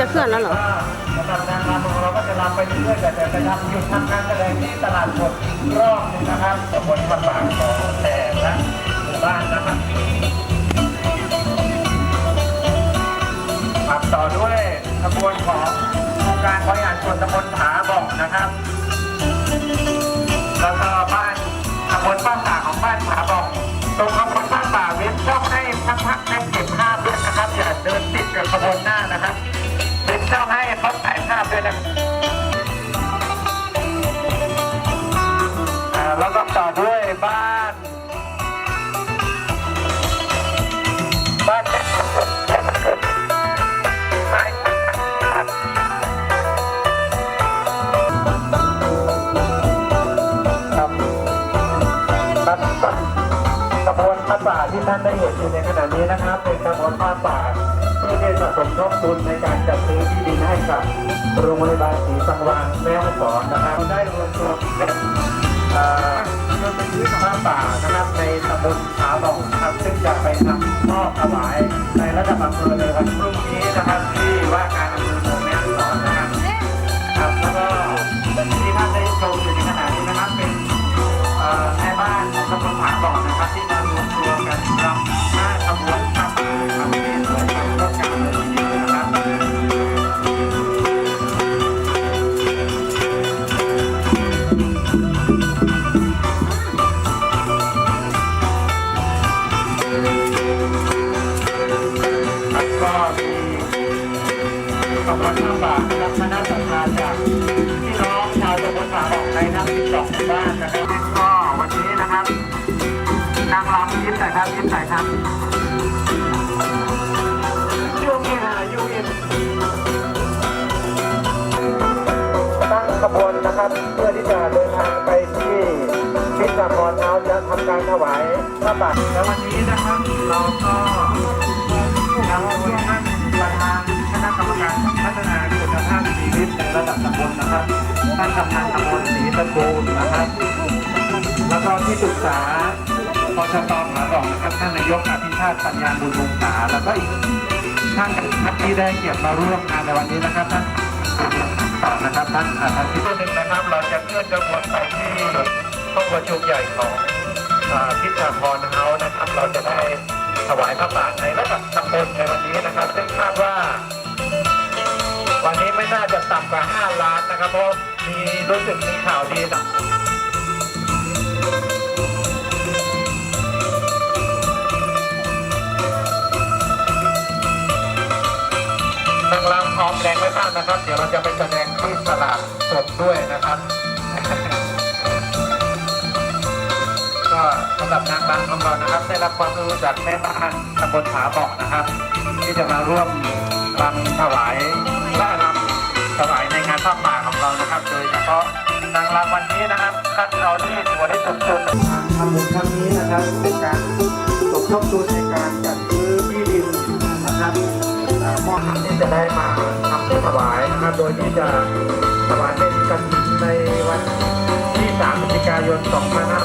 จะเคลื่อนแล้วเหรอสำหรับนางรำของเราก็จะรำไปเรื่อยๆแต่จะทำหยุดทำการแสดงที่ตลาดสดอีกรอบนึงนะครับตำบลปะปางของแต่ละหมู่บ้านนะครับครับต่อด้วยขบวนขององค์การบริหารส่วนตำบลผาบองนะครับแล้วก็บ้านตำบลป้าป่าของบ้านผาบองตรงขบวนป้าป่าเว้นช่องให้พักพักให้เก็บภาพด้วยนะครับอย่าเดินติดกับขบวนหน้านะครับ เว้องให้เขาถ่ายภาพด้วยนะแล้วก็ต่อด้วยบ้าน บ้านไม้ครับครับกระบวนผ้าป่าที่ท่านได้เห็นอยู่ในขณะนี้นะครับ เป็นกระบวนผ้าป่าที่ได้สะสมทบทุนในการ กับ โรงพยาบาลศรีสังวานแม่ฮ่องสอนนะครับได้รวมตัวเป็นเอ่อเป็นพื้นผ้าป่านะครับในตำบลขาหลงครับซึ่งจะไปทำมอบถวายในระดับอำเภอในวันพรุ่งนี้นะครับที่ว่าการอำเภอเมืองแม่ฮ่องสอนนะครับครับแล้วก็ที่ท่านได้ชมอยู่ในขณะนี้นะครับเป็นแม่บ้านของตำบลผาบ่อนะครับที่มารวมตัวกันรำหน้าขบวน ชีวิตในระดับตำบลนะครับ ท่านกำนันตำบลศรีตะกูลนะครับ แล้วก็ที่ปรึกษาปชตผาหลองนะครับ ท่านนายกอภิชาติปัญญาบุญวงศาแล้วก็อีกท่านครับที่ได้เกียรติมาร่วมงานในวันนี้นะครับท่านต่อนะครับท่านอาจารย์ที่ตัวหนึ่งนะครับ เราจะเคลื่อนกระบวนไปที่ห้องประชุมใหญ่ของพิธาพรเฮานะครับ เราจะได้ถวายพระบาทในระดับตำบลในวันนี้นะครับ ซึ่งคาดว่า วันนี้ไม่น่าจะต่ำกว่า 5 ล้านนะครับ เพราะมีรู้สึกมีข่าวดีนะนางรำพร้อมแดงไว้บ้างนะครับ เดี๋ยวเราจะไปแสดงที่ตลาดสดด้วยนะครับ ก็สำหรับนางรำของเรานะครับ ได้รับความรู้จากแม่บ้านตำบลผาบอกนะครับ ที่จะมาร่วมรำถวายและ ผ้าป่าของเรานะครับ โดยเฉพาะนางรำวันนี้นะครับคัดเอาที่สวยที่สุดสุดทำบุญครั้งนี้นะครับเป็นการสมทบทุนในการจัดซื้อที่ดินนะครับเอ่อมอบที่จะได้มาทำเพื่อถวายนะครับ โดยที่จะถวายเป็นกันในวันที่3พฤศจิกายน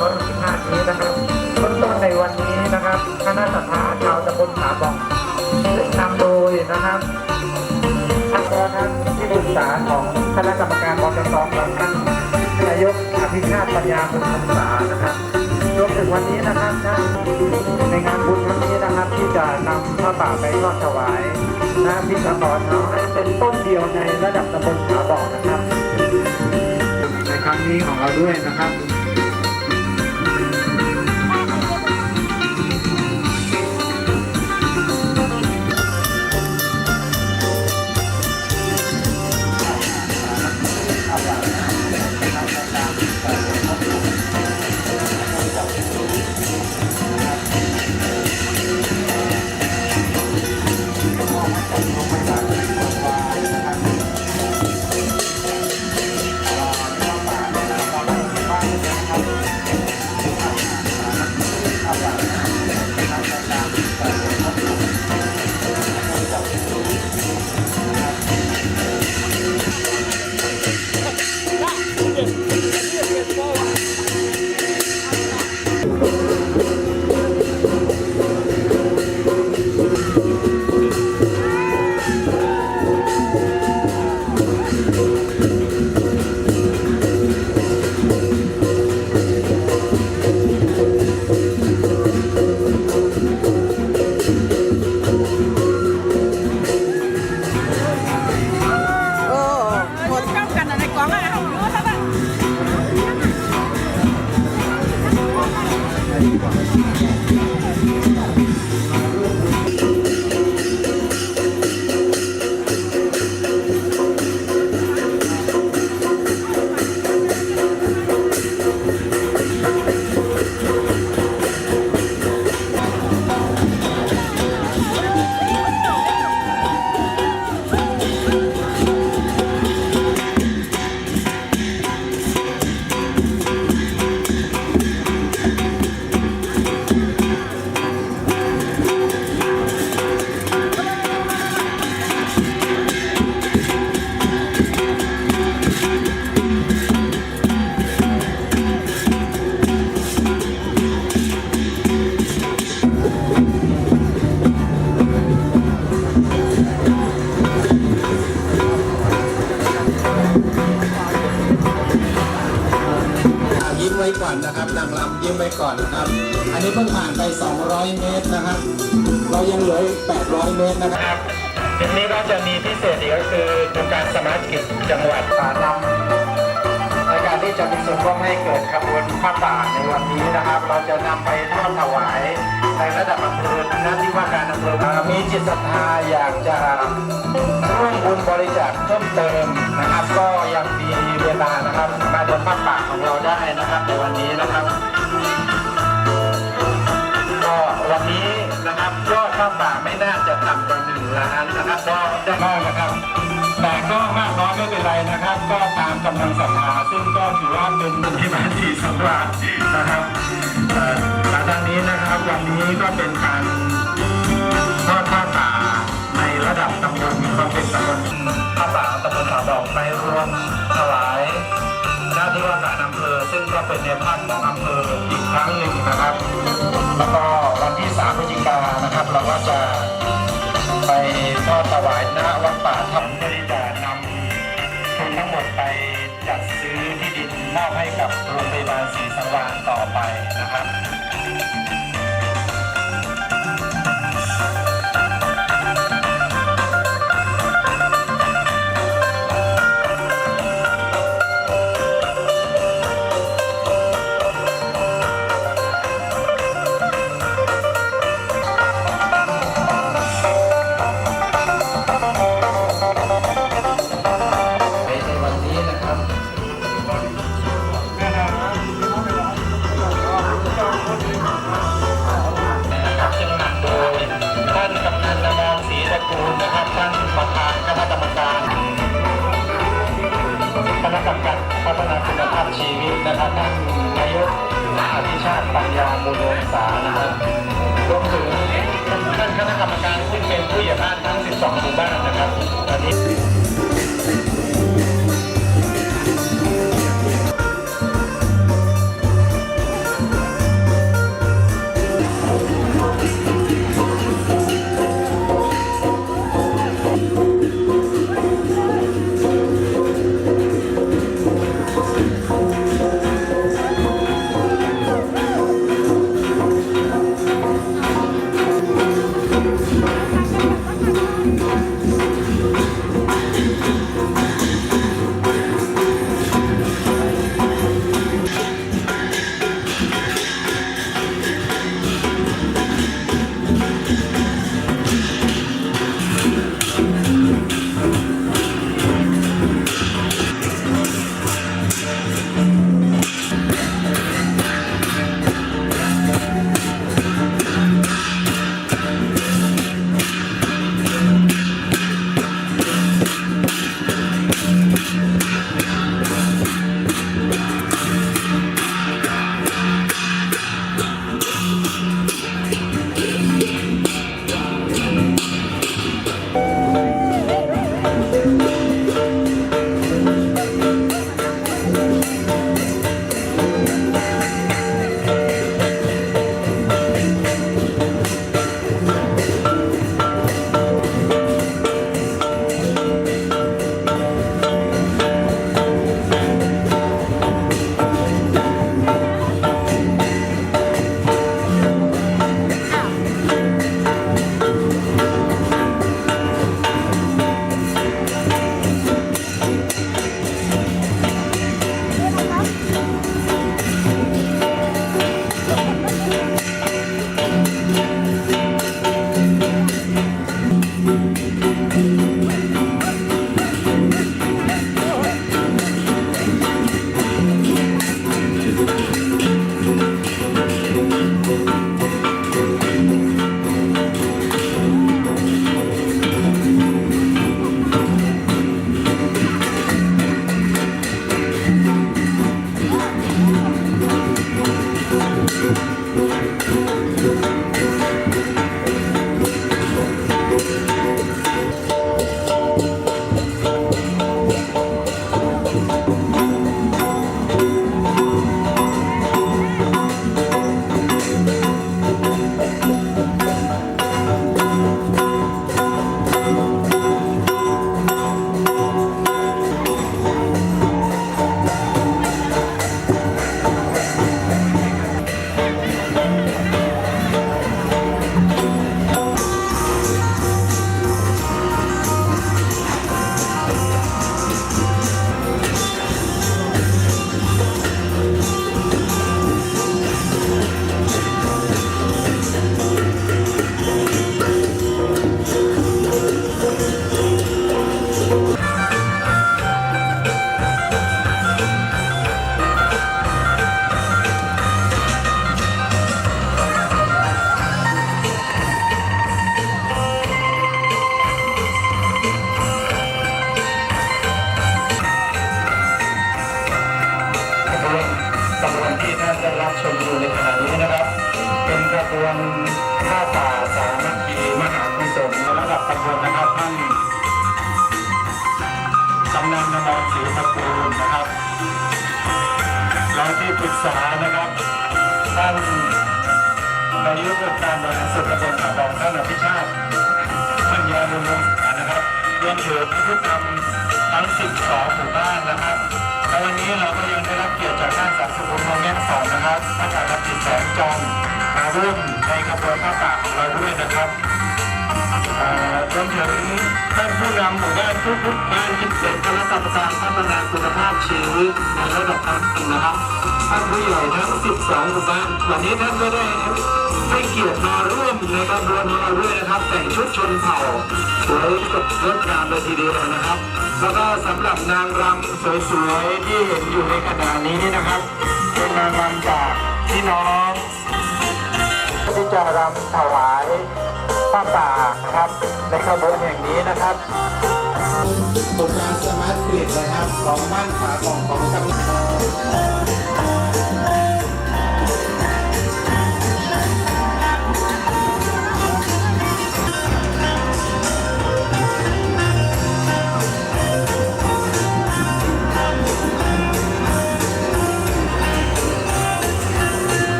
2565 นี้นะครับต้นต้นในวันนี้นะครับคณะสัตยาชาวตำบลขาบอกซึ่งนำโดยนะครับ ษาของคณะกรรมการบกตและท่านนายกอภิชาติปัญญาบุญคำษานะครับรวมถึงวันนี้นะครับนะในงานบุญครั้งนี้นะครับ ที่จะนำพระป่าไปทอดถวายหน้าพิธีกรเราให้เป็นต้นเดียวในระดับตำบลขาบอกนะครับ ในครั้งนี้ของเราด้วยนะครับ นไปก่อนนะครับ อันนี้เพิ่งผ่านไป 200 เมตรนะครับ เรายังเหลืออีก800 เมตรนะคครับรับทีนี้ก็จะมีพิเศษอีกก็คือโครงการสมาร์ทกิจจังหวัดป่านำในการที่จะมีส่วนร่วมให้เกิดขบวนผ้าป่าในวันนี้นะครับ เราจะนำไปทอดถวาย ในระดับอำเภอหน้าที่ว่าการอำเภอมีจิตศรัทธาอยากจะร่วมบุญบริจาคเพิ่มเติมนะครับ ก็ยังมีเวลานะครับมาเดินผ้าป่าของเราได้นะครับในวันนี้นะครับก็วันนี้นะครับยอดข้าวป่าไม่น่าจะต่ำกว่าหนึ่งล้านนะครับก็ได้มากนะครับแต่ก็มาก ไม่เป็นไรนะครับ ก็ตามกำลังศรัทธาซึ่งก็ถือว่าเป็นที่มาที่สำราญนะครับหลังจากนี้นะครับวันนี้ก็เป็นการทอดผ้าป่าในระดับตำบลมีความเป็นตำบลผ้าป่าตำบลผาบอกไปรวมถวายหน้าที่ว่าการอำเภอซึ่งก็เป็นในภาคของอำเภออีกครั้งหนึ่งนะครับ แล้วก็วันที่3พฤศจิกายนนะครับ เราก็จะไปทอดถวายณวัดป่าทำ มอบให้กับโรงพยาบาลศรีสังวานต่อไปนะครับ you. ร่วมในขบวนผ้าป่าของเราด้วยนะครับรวมถึงท่านผู้นำหมู่บ้านทุกๆบ้านที่เป็นคณะกรรมการพัฒนาคุณภาพชีวิตในระดับท้องถิ่นนะครับท่านผู้ใหญ่ทั้ง 12 หมู่บ้านวันนี้ท่านก็ได้ให้เกียรติมาร่วมในขบวนของเราด้วยนะครับ แต่งชุดชนเผ่าสวยสดงดงามเลยทีเดียวนะครับ แล้วก็สำหรับนางรำสวยๆที่เห็นอยู่ในขณะนี้นะครับ เป็นนางรำจากพี่น้อง ที่จะรำถวายผ้าป่าครับ ในขบวนแห่งนี้นะครับโครงการสมาร์ทกริดนะครับ ของบ้านขาของของกำนันต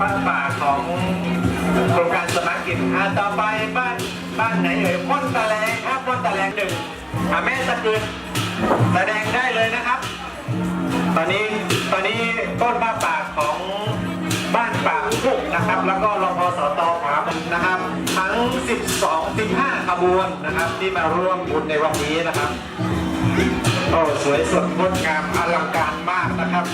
บ้านป่าของโครงการสมาร์ทกิจอ่าต่อไปบ้านบ้านไหนเอ่ยม่นตะแลงครับม่นตะแลงหนึ่งอ่าแม่ตะกืนแสดงได้เลยนะครับ ตอนนี้ตอนนี้ต้นผ้าป่าของบ้านป่าพุกนะครับ แล้วก็รพสตผาบุญนะครับ ทั้ง 12 15ขบวนนะครับ ที่มาร่วมบุญในวันนี้นะครับโอ้สวยสดงดงามอลังการมากนะครับ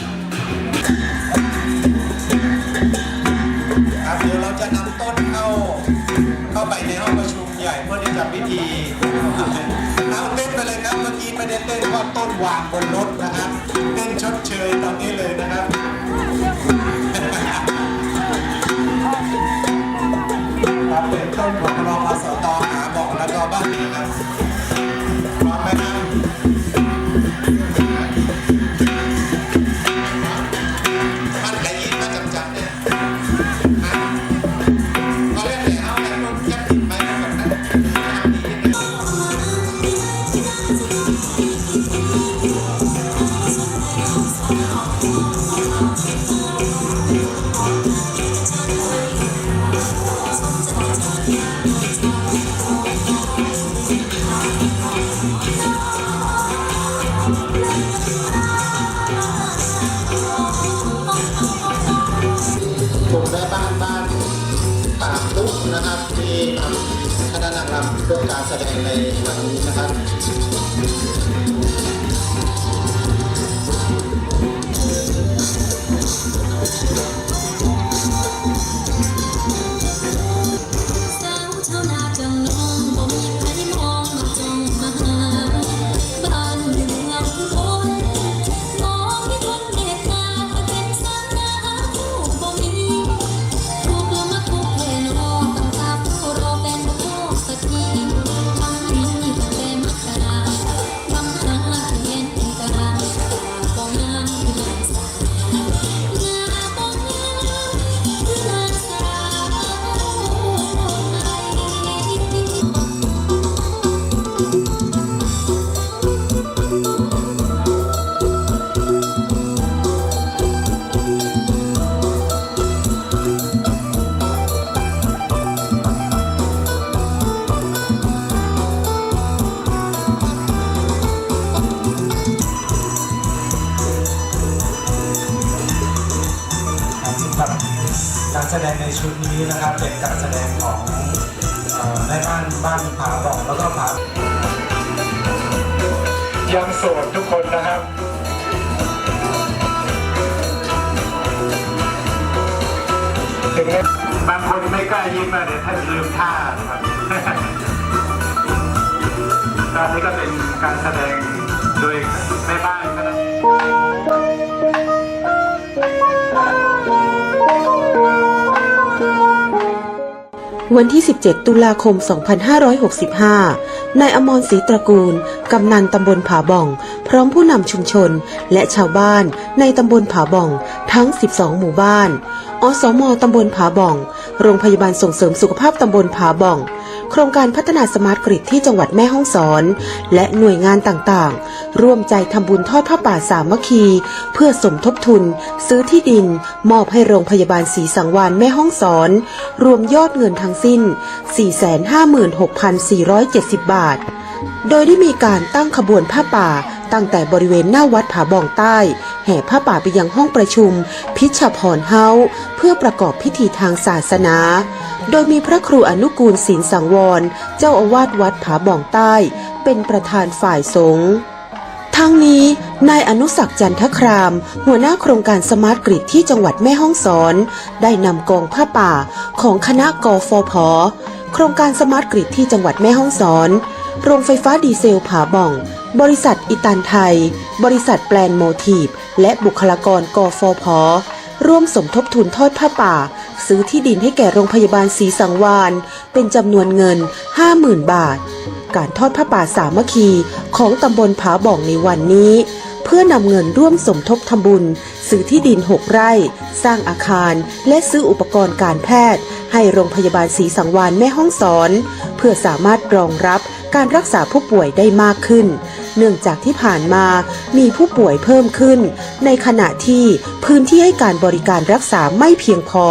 ดี๋ยวเราจะนำต้นเข้า เข้าไปในห้องประชุมใหญ่เพื่อที่จะพิธีเอาเต้นไปเลยครับเมื่อกี้ไม่ได้เต้นเพราะต้นวางบนรถนะครับ เต้นชดเชยตอนนี้เลยนะครับครับ นางรำเพื่อการแสดงในวันนี้นะครับ วันที่ 17 ตุลาคม 2565 นายอมรศรีตระกูล กำนันตำบลผาบ่อง พร้อมผู้นำชุมชน และชาวบ้านในตำบลผาบ่อง ทั้ง 12 หมู่บ้าน อสมตำบลผาบ่อง โรงพยาบาลส่งเสริมสุขภาพตำบลผาบ่อง โครงการพัฒนาสมาร์ทกริดที่จังหวัดแม่ฮ่องสอน และหน่วยงานต่างๆ ร่วมใจทำบุญทอดผ้าป่าสามัคคี เพื่อสมทบทุน ซื้อที่ดิน มอบให้โรงพยาบาลศรีสังวานแม่ฮ่องสอน รวมยอดเงินทั้งสิ้น 456,470 บาท โดยได้มีการตั้งขบวนผ้าป่า ตั้งแต่บริเวณหน้าวัดผาบ่องใต้ แห่ผ้าป่าไปยังห้องประชุม พิชพรเฮาเพื่อประกอบพิธีทางศาสนา โดยมีพระครูอนุกูลศิลสังวร เจ้าอาวาสวัดผาบ่องใต้ เป็นประธานฝ่ายสงฆ์ทั้งนี้ นายอนุสักจันทคราม หัวหน้าโครงการสมาร์ทกริดที่จังหวัดแม่ฮ่องสอน ได้นำกองผ้าป่าของคณะกฟผโครงการสมาร์ทกริดที่จังหวัดแม่ฮ่องสอน โรงไฟฟ้าดีเซลผาบ่อง บริษัทอิตันไทย บริษัทแปลนโมทีฟ และบุคลากรกฟผร่วมสมทบทุนทอดผ้าป่า ซื้อที่ดินให้แก่โรงพยาบาลศรีสังวานเป็นจำนวนเงิน 50,000 บาท การทอดผ้าป่าสามัคคีของตำบลผาบ่องในวันนี้ เพื่อนำเงินร่วมสมทบทำบุญ ซื้อที่ดิน 6 ไร่ สร้างอาคาร และซื้ออุปกรณ์การแพทย์ ให้โรงพยาบาลศรีสังวานแม่ห้องสอน เพื่อสามารถรองรับการรักษาผู้ป่วยได้มากขึ้น เนื่องจากที่ผ่านมามีผู้ป่วยเพิ่มขึ้น ในขณะที่พื้นที่ให้การบริการรักษาไม่เพียงพอ